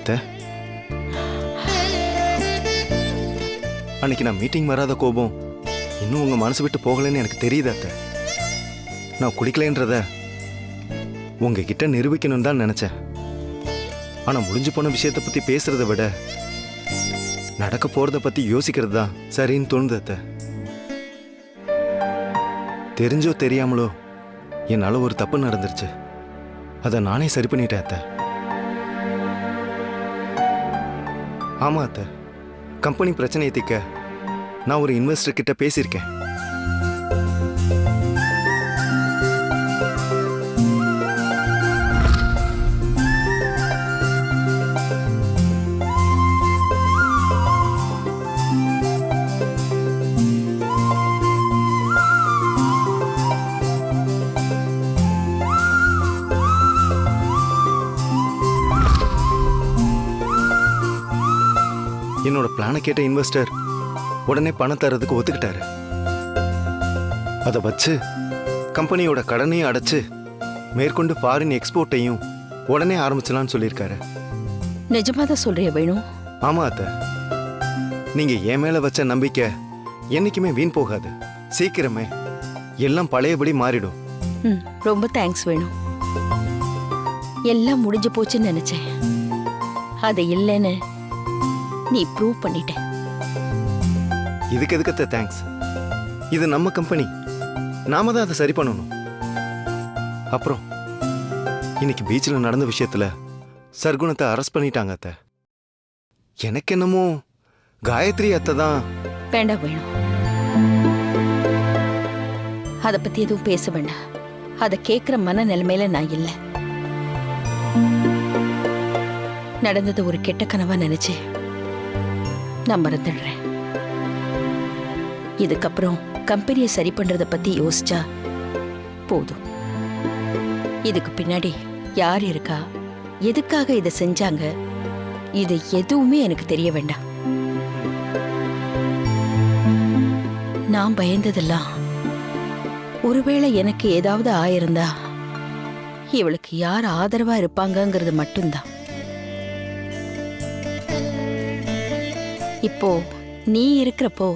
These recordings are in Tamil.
அத்தை அன்னைக்கு நான் மீட்டிங் வராத கோபம் இன்னும் உங்கள் மனசு விட்டு போகலைன்னு எனக்கு தெரியுது அத்த. நான் குடிக்கலைன்றத உங்ககிட்ட நிரூபிக்கணும்னு தான் நினச்சேன். ஆனால் முடிஞ்சு போன விஷயத்தை பற்றி பேசுகிறத விட நடக்க போகிறத பற்றி யோசிக்கிறது தான் சரின்னு தோணுது அத்தை. தெரிஞ்சோ தெரியாமலோ என்னால் ஒரு தப்பு நடந்துருச்சு. அதை நானே சரி பண்ணிட்டேன் அத்தை. ஆமாம் அத்தை. கம்பெனி பிரச்சனையை திக்க நான் ஒரு இன்வெஸ்டர் கிட்ட பேசியிருக்கேன். என்னோட பிளானை கேட்ட இன்வெஸ்டர் உடனே பணம் தரதுக்கு ஒத்துக்கிட்டாரு. அதை வச்சு கம்பெனியோட கடனையும் அடைச்சு மேற்கொண்டு ஃபாரின் எக்ஸ்போர்ட்டையும் உடனே ஆரம்பிச்சலாம்னு சொல்லியிருக்காரு. நிஜமா தான் சொல்றியா வேணு? ஆமா அத்தை. நீங்க என் மேல வச்ச நம்பிக்கை என்னைக்குமே வீண் போகாது. சீக்கிரமே எல்லாம் பழையபடி மாறிடும். ம் ரொம்ப தேங்க்ஸ் வேணு. எல்லாம் முடிஞ்சு போச்சுன்னு நினைச்சேன். அது இல்லைன்னு நீ ப்ரூவ் பண்ணிட்ட. இதுக்கு எதுக்கத்த தேங்க்ஸ் இது நம்ம கம்பெனி நாம தான் அதை சரி பண்ணணும். அப்புறம் இன்னைக்கு பீச்சில் நடந்த விஷயத்துல சர்க்குணத்தை அரெஸ்ட் பண்ணிட்டாங்க அத்தை. எனக்கு என்னமோ காயத்ரி அத்தை தான். வேண்டாம் வேணும். அத பத்தி எதுவும் பேச வேண்டாம். அத கேக்குற மன நிலைமையில நான் இல்ல. நடந்தது ஒரு கெட்ட கனவா நினைச்சு நான் மறந்துடுறேன். இதுக்கப்புறம் கம்பெனியை சரி பண்றத பத்தி யோசிச்சா போதும். இதுக்கு பின்னாடி யார் இருக்கா? எதுக்காக இதை செஞ்சாங்க? இது எதுவுமே எனக்கு தெரிய வேண்டாம். நான் பயந்ததெல்லாம் ஒருவேளை எனக்கு ஏதாவது ஆயிருந்தா இவளுக்கு யார் ஆதரவா இருப்பாங்கங்கிறது மட்டும்தான். இப்போ நீ இருக்கிறப்போ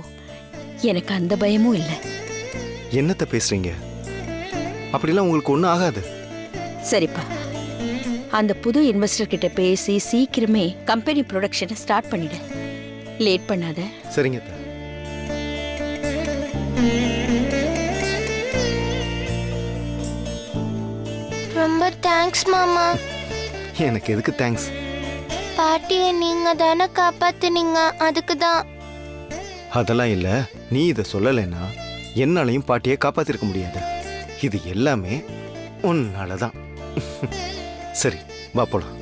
எனக்கு அந்த பயமும் இல்லை. என்னத்தை பேசுறீங்க? அப்படிலாம் உங்களுக்கு ஒன்றும் ஆகாது. சரிப்பா. அந்த புது இன்வெஸ்டர் கிட்ட பேசி சீக்கிரமே கம்பெனி ப்ரொடக்ஷனை ஸ்டார்ட் பண்ணிடு. லேட் பண்ணாத. சரிங்க ரொம்ப தேங்க்ஸ் மாமா. எனக்கு எதுக்கு தேங்க்ஸ் பாட்டியை நீங்க தானே காப்பாத்துனீங்க அதுக்கு தான். அதெல்லாம் இல்ல நீ இதை சொல்லலைன்னா என்னாலையும் பாட்டியை காப்பாத்திருக்க முடியாது. இது எல்லாமே உன்னால தான். சரி வா போலாம்.